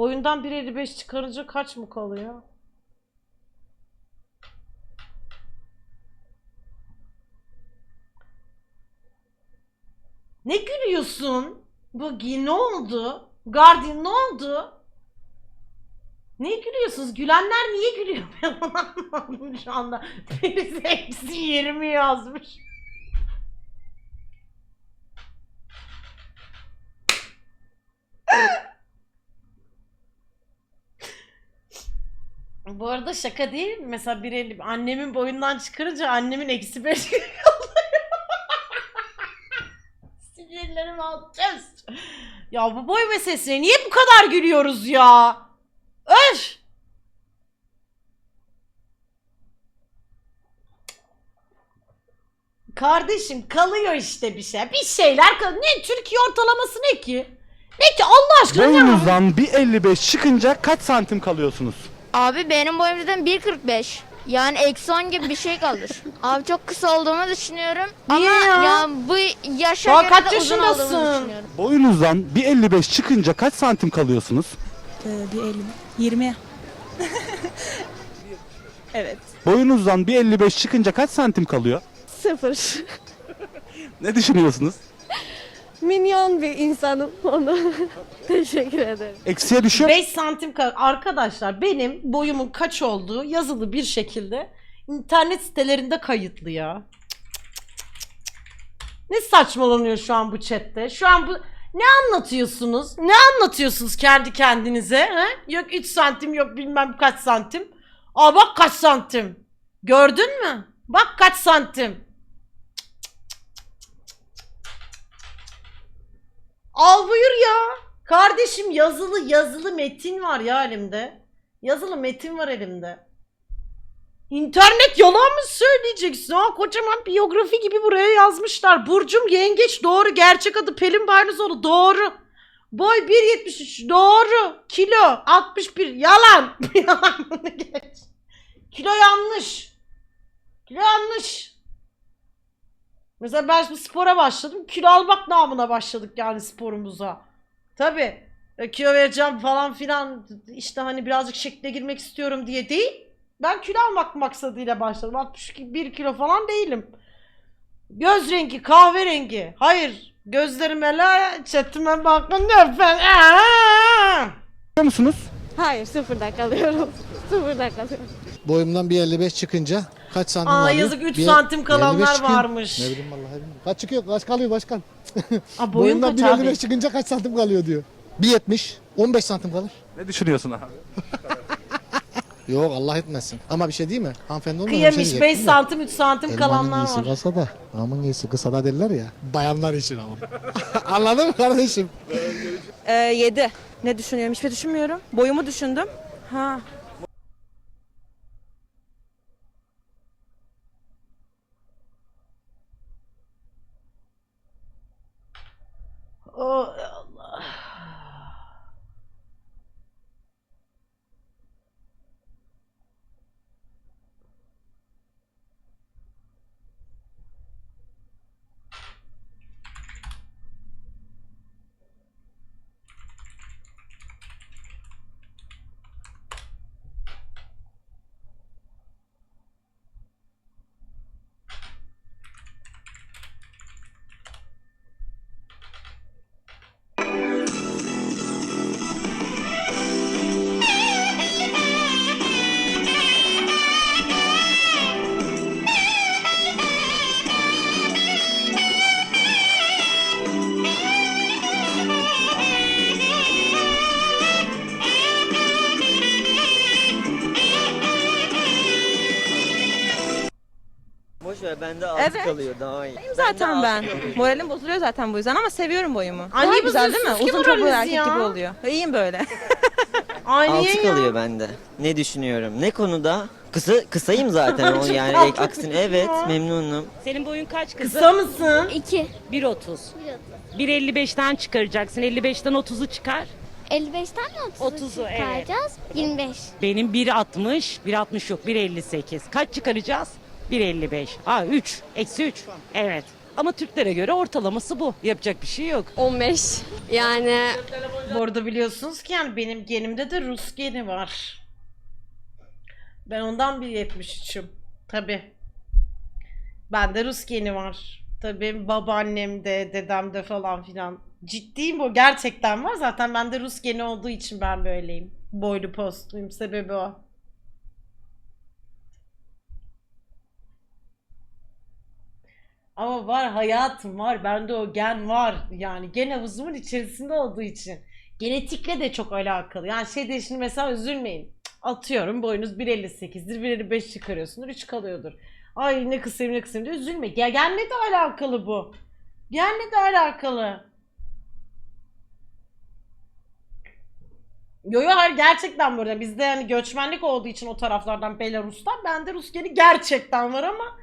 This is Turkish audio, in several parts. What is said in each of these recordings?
Boyundan 1.55 çıkarınca kaç mı kalıyor? Ne gülüyorsun? Buggy ne oldu? Guardian ne oldu? Ne gülüyorsunuz? Gülenler niye gülüyor? Ben onu anlamadım şu anda. Birisi eksi 20 yazmış. Bu arada şaka değil. Mesela bir el- annemin boyundan çıkarınca annemin eksi 5 Sinirlerim alt üst. Ya bu boy meselesine niye bu kadar gülüyoruz ya? Öf! Kardeşim kalıyor işte bir şey. Bir şeyler kalıyor. Ne Türkiye ortalaması ne ki? Ne ki Allah aşkına? Boyunuzdan bir 55 çıkınca kaç santim kalıyorsunuz? Abi benim boyum zaten 1.45. Yani eksi 10 gibi bir şey kalır. Abi çok kısa olduğumu düşünüyorum. Niye Ama ya? ya bu yaşa Daha göre kaç de uzun olduğumu yaşındasın? düşünüyorum. Boyunuzdan bir 55 çıkınca kaç santim kalıyorsunuz? Ee, bir 50. 20. evet. Boyunuzdan bir 55 çıkınca kaç santim kalıyor? Sıfır. Ne düşünüyorsunuz? Minyon bir insanım ona. Teşekkür ederim. Eksiye düşüyor 5 santim kal- Arkadaşlar benim boyumun kaç olduğu yazılı bir şekilde internet sitelerinde kayıtlı ya. Ne saçmalanıyor şu an bu chatte? Şu an bu ne anlatıyorsunuz? Ne anlatıyorsunuz kendi kendinize? He? Yok 3 santim yok bilmem kaç santim. Aa bak kaç santim. Gördün mü? Bak kaç santim. Al buyur ya. Kardeşim yazılı yazılı metin var ya elimde. Yazılı metin var elimde. İnternet yalan mı söyleyeceksin? Ha kocaman biyografi gibi buraya yazmışlar. Burcum yengeç doğru. Gerçek adı Pelin Bayrazoğlu doğru. Boy 1.73 doğru. Kilo 61 yalan. yalan geç. Kilo yanlış. Kilo yanlış. Mesela ben şimdi spora başladım. Kilo almak namına başladık yani sporumuza. Tabi. Kilo vereceğim falan filan işte hani birazcık şekle girmek istiyorum diye değil. Ben kilo almak maksadıyla başladım. 61 kilo falan değilim. Göz rengi kahverengi. Hayır. Gözlerime la çetime bakın lütfen. Aa! musunuz? Hayır sıfırda kalıyorum. sıfırda kalıyorum. Boyumdan bir 55 çıkınca kaç santim Aa, kalıyor? yazık, üç Bir- santim bir kalanlar 55 çıkıyor. varmış. Ne bileyim vallahi bilmiyorum. Kaç çıkıyor? Kaç kalıyor başkan? Aa, boyun Boyumdan kaç bir abi? 55 çıkınca kaç santim kalıyor diyor. 1.70 15 santim kalır. Ne düşünüyorsun abi? Yok Allah etmesin. Ama bir şey değil mi? Hanımefendi olmadan bir Kıyamış şey 5 santim 3 santim Elmanın kalanlar iyisi var. kasada, amın iyisi kısada derler ya. Bayanlar için ama. Anladın mı kardeşim? Ee, 7. Ne düşünüyorum? Hiçbir şey düşünmüyorum. Boyumu düşündüm. Ha. Oh, bende altı Evet. kalıyor daha iyi. Zaten ben. Moralim bozuluyor zaten bu yüzden ama seviyorum boyumu. Daha niye güzel değil mi? bozuyorsunuz ki Uzun toplu moralinizi erkek ya? gibi oluyor. İyiyim böyle. Ay niye Altı ya? kalıyor bende. Ne düşünüyorum? Ne konuda? Kısa kısayım zaten o yani tatlı aksine evet ya. memnunum. Senin boyun kaç kızım? Kısa mısın? 2. 1.30. 1.55'ten çıkaracaksın. 55'ten 30'u çıkar. 55'ten mi 30'u 30'u, evet. çıkaracağız? 25. Benim 1.60. 1.60 yok 1.58. Kaç çıkaracağız? 1.55. Aa 3. Eksi 3. Evet. Ama Türklere göre ortalaması bu. Yapacak bir şey yok. 15. Yani Bu arada biliyorsunuz ki yani benim genimde de Rus geni var. Ben ondan 1.73'üm. Tabi. Bende Rus geni var. Tabi benim babaannemde, dedemde falan filan. Ciddiyim bu. Gerçekten var. Zaten bende Rus geni olduğu için ben böyleyim. Boylu postluyum. Sebebi o. Ama var hayatım var. Bende o gen var. Yani gen havuzumun içerisinde olduğu için. Genetikle de çok alakalı. Yani şey de şimdi mesela üzülmeyin. Atıyorum boyunuz 1.58'dir. 1.55 çıkarıyorsundur. 3 kalıyordur. Ay ne kısayım ne kısayım diye üzülme. Ge- Genle de alakalı bu. Genle de alakalı. Yo yo hayır gerçekten burada. Bizde yani göçmenlik olduğu için o taraflardan Belarus'tan bende Rus geni gerçekten var ama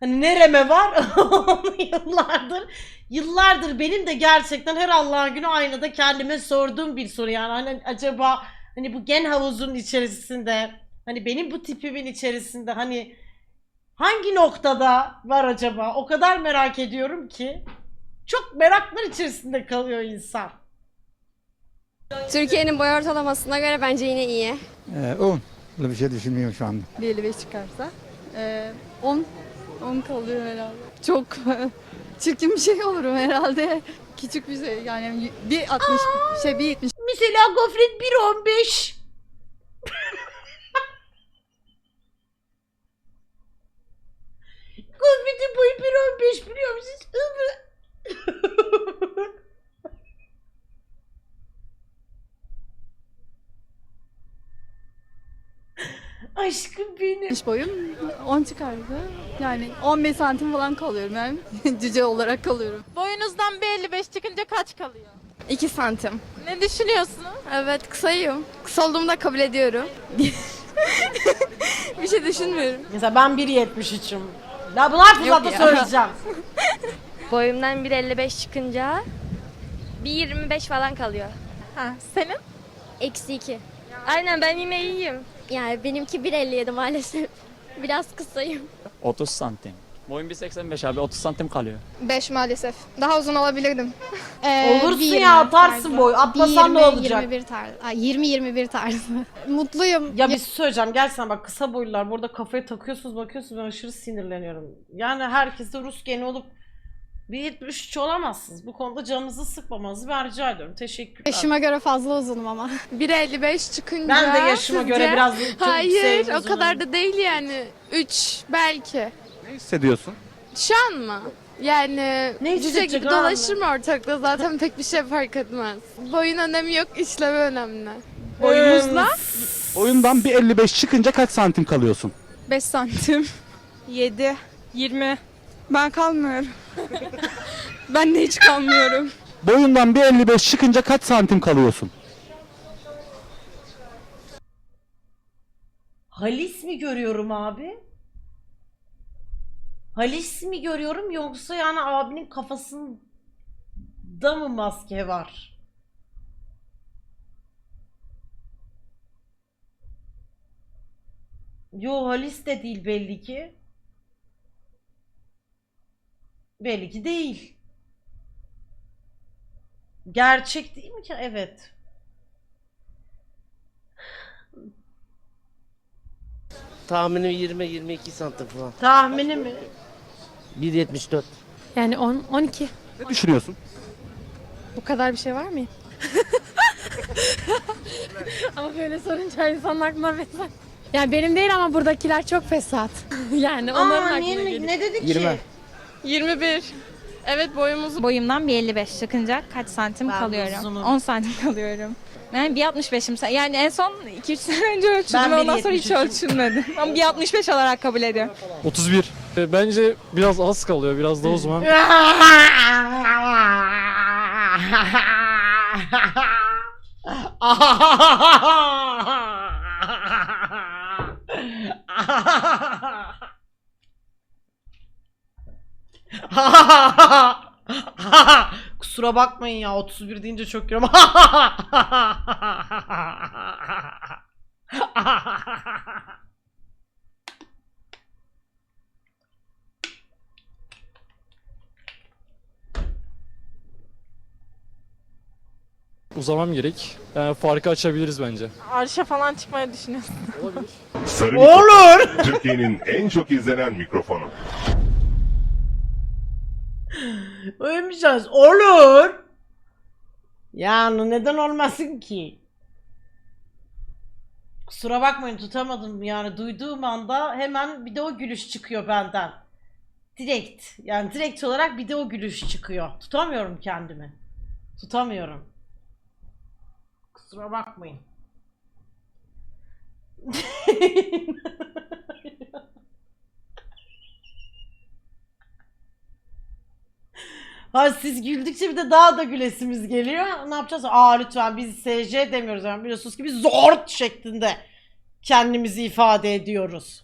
hani nereme var onu yıllardır yıllardır benim de gerçekten her Allah'ın günü aynada kendime sorduğum bir soru yani hani acaba hani bu gen havuzunun içerisinde hani benim bu tipimin içerisinde hani hangi noktada var acaba o kadar merak ediyorum ki çok meraklar içerisinde kalıyor insan. Türkiye'nin boy ortalamasına göre bence yine iyi. 10. Öyle bir şey düşünmüyorum şu anda. 55 çıkarsa. Ee, 10 10 kalıyor herhalde. Çok çirkin bir şey olurum herhalde. Küçük bir şey yani bir 60 şey bir 70 Mesela gofret 1.15 Gofretin boyu 1.15 biliyor musunuz? Benim. boyum 10 çıkardı. Yani 15 santim falan kalıyorum yani cüce olarak kalıyorum. Boyunuzdan bir 55 çıkınca kaç kalıyor? 2 santim. Ne düşünüyorsunuz? Evet kısayım. Kısa olduğumu da kabul ediyorum. bir şey düşünmüyorum. Mesela ben 1.73'üm. Ya bunu her fırsatta ya. söyleyeceğim. Boyumdan 1.55 çıkınca 1.25 falan kalıyor. Ha, senin? Eksi 2. Aynen ben yine iyiyim. Yani benimki 1.57 maalesef. Biraz kısayım. 30 santim. Boyum 1.85 abi 30 santim kalıyor. 5 maalesef. Daha uzun olabilirdim. Olursun ya atarsın boy. Atlasan ne olacak? 21 tarzı. 20-21 tarzı. Mutluyum. Ya bir şey söyleyeceğim. Gerçekten bak kısa boylular burada kafaya takıyorsunuz bakıyorsunuz ben aşırı sinirleniyorum. Yani herkes de Rus geni olup bir 73 olamazsınız. Bu konuda canınızı sıkmamanızı ben rica ediyorum. Teşekkürler. Yaşıma göre fazla uzunum ama. 1.55 çıkınca ben de yaşıma göre sizce- biraz çok Hayır o kadar da değil yani. 3 belki. Ne hissediyorsun? Şu an mı? Yani Ne cüce hissedecek gibi abi? dolaşır mı ortalıkta zaten pek bir şey fark etmez. Boyun önemi yok işlevi önemli. Boyumuzla. Boyundan bir 55 çıkınca kaç santim kalıyorsun? 5 santim. 7. 20. Ben kalmıyorum. ben de hiç kalmıyorum. Boyundan bir 55 çıkınca kaç santim kalıyorsun? Halis mi görüyorum abi? Halis mi görüyorum yoksa yani abinin kafasında mı maske var? Yo Halis de değil belli ki. Belli ki değil. Gerçek değil mi ki? Evet. Tahminim 20-22 santim falan. Tahmini mi? 1.74. Yani 10 12. Ne düşünüyorsun? Bu kadar bir şey var mı? ama böyle sorunca insanın aklına fesat. Yani benim değil ama buradakiler çok fesat. yani onların Aa, aklına niye, geliyor. ne dedi ki? 20. 21. Evet boyumuz Boyumdan bir 55 çıkınca kaç santim Ben kalıyorum? uzunum. 10 santim kalıyorum. Ben 1.65'im. Yani en son 2-3 sene önce ölçüldüm. Ondan sonra hiç 1.73'üm. ölçülmedim. Ama 1.65 olarak kabul ediyorum. 31. Bence biraz az kalıyor biraz daha o zaman. Kusura bakmayın ya 31 deyince çok yiyorum. Uzamam gerek. Yani farkı açabiliriz bence. Arşa falan çıkmayı düşünüyorsun. Olabilir. Sarı Olur. Türkiye'nin en çok izlenen mikrofonu. Ölmeyeceğiz. Olur. Yani neden olmasın ki? Kusura bakmayın tutamadım yani duyduğum anda hemen bir de o gülüş çıkıyor benden. Direkt yani direkt olarak bir de o gülüş çıkıyor. Tutamıyorum kendimi. Tutamıyorum. Kusura bakmayın. Ha siz güldükçe bir de daha da gülesimiz geliyor. Ne yapacağız? Aa lütfen biz SC demiyoruz. Yani biliyorsunuz ki biz zor şeklinde kendimizi ifade ediyoruz.